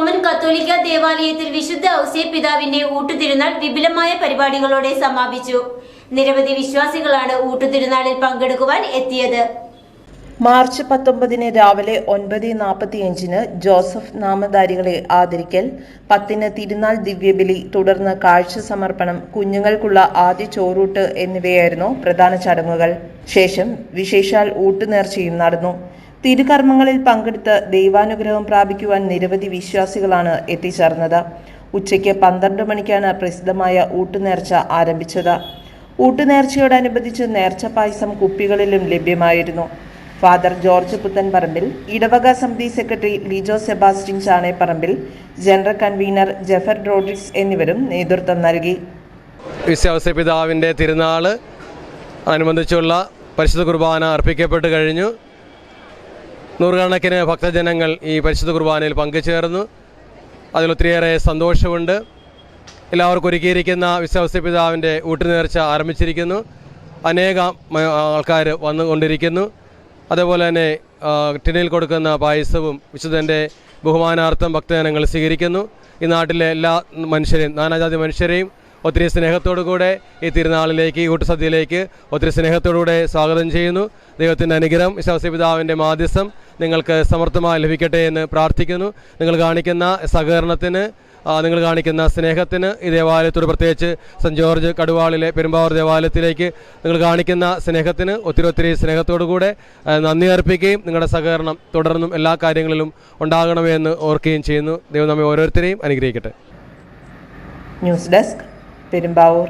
Roman കത്തോലിക്ക ദേവാലയത്തിൽ വിശുദ്ധ ഔസേ പിതാവിന്റെ ഊട്ടുതിരുനാൾ വിപുലമായ പരിപാടികളോടെ സമാപിച്ചു. നിരവധി വിശ്വാസികളാണ് ഊട്ടുതിരുനാളിൽ പങ്കെടുക്കുവാൻ എത്തിയത്. മാർച്ച് പത്തൊമ്പതിന് രാവിലെ ഒൻപത് നാൽപ്പത്തിയഞ്ചിന് ജോസഫ് നാമധാരികളെ ആദരിക്കൽ പത്തിന് തിരുനാൾ ദിവ്യബലി തുടർന്ന് കാഴ്ച സമർപ്പണം കുഞ്ഞുങ്ങൾക്കുള്ള ആദ്യ ചോറൂട്ട് എന്നിവയായിരുന്നു പ്രധാന ചടങ്ങുകൾ. ശേഷം വിശേഷാൽ ഊട്ടുനേർച്ചയും നടന്നു. തിരുകർമ്മങ്ങളിൽ പങ്കെടുത്ത് ദൈവാനുഗ്രഹം പ്രാപിക്കുവാൻ നിരവധി വിശ്വാസികളാണ് എത്തിച്ചേർന്നത്. ഉച്ചയ്ക്ക് പന്ത്രണ്ട് മണിക്കാണ് പ്രസിദ്ധമായ ഊട്ടുനേർച്ച ആരംഭിച്ചത്. ഊട്ടുനേർച്ചയോടനുബന്ധിച്ച് നേർച്ച പായസം കുപ്പികളിലും ലഭ്യമായിരുന്നു. ഫാദർ ജോർജ് പുത്തൻ പറമ്പിൽ ഇടവക സമിതി secretary Lijo Sebastian Chaneparambil general convener Jeffer Rodricks എന്നിവരും നേതൃത്വം നൽകി. വിശ്വാസ പിതാവിന്റെ തിരുനാൾ അനുബന്ധിച്ചുള്ള പരിശുദ്ധ കുർബാന അർപ്പിക്കപ്പെട്ട് കഴിഞ്ഞു. നൂറുകണക്കിന് ഭക്തജനങ്ങൾ ഈ പരിശുദ്ധ കുർബാനയിൽ പങ്കുചേർന്നു. അതിലൊത്തിരിയേറെ സന്തോഷമുണ്ട്. എല്ലാവർക്കും ഒരുക്കിയിരിക്കുന്ന വിശ്വാസ പിതാവിന്റെ ഊട്ടുനേർച്ച ആരംഭിച്ചിരിക്കുന്നു. അനേകം ആൾക്കാർ വന്നുകൊണ്ടിരിക്കുന്നു. അതേപോലെ തന്നെ ആ, കൊടുക്കുന്ന പായസവും വിശുദ്ധന്റെ ബഹുമാനാർത്ഥം ഭക്തജനങ്ങൾ സ്വീകരിക്കുന്നു. ഈ നാട്ടിലെ എല്ലാ മനുഷ്യരെയും നാനാജാതി മനുഷ്യരെയും ഒത്തിരി സ്നേഹത്തോടു കൂടെ ഈ തിരുനാളിലേക്ക് ഈ കൂട്ടസദ്യയിലേക്ക് ഒത്തിരി സ്നേഹത്തോടുകൂടെ സ്വാഗതം ചെയ്യുന്നു. ദൈവത്തിന്റെ അനുഗ്രഹം വിശ്വാസ പിതാവിന്റെ മാധ്യസ്ഥം നിങ്ങൾക്ക് സമർത്ഥമായി ലഭിക്കട്ടെ എന്ന് പ്രാർത്ഥിക്കുന്നു. നിങ്ങൾ കാണിക്കുന്ന സഹകരണത്തിന് നിങ്ങൾ കാണിക്കുന്ന സ്നേഹത്തിന് ഈ ദേവാലയത്തോട് പ്രത്യേകിച്ച് സെന്റ് ജോർജ് കടുവാളിലെ പെരുമ്പാവൂർ ദേവാലയത്തിലേക്ക് നിങ്ങൾ കാണിക്കുന്ന സ്നേഹത്തിന് ഒത്തിരി ഒത്തിരി സ്നേഹത്തോടു കൂടെ നന്ദി അർപ്പിക്കുകയും നിങ്ങളുടെ സഹകരണം തുടർന്നും എല്ലാ കാര്യങ്ങളിലും ഉണ്ടാകണമെന്ന് ഓർക്കുകയും ചെയ്യുന്നു. ദൈവം നമ്മെ ഓരോരുത്തരെയും അനുഗ്രഹിക്കട്ടെ. News desk Perumbavoor.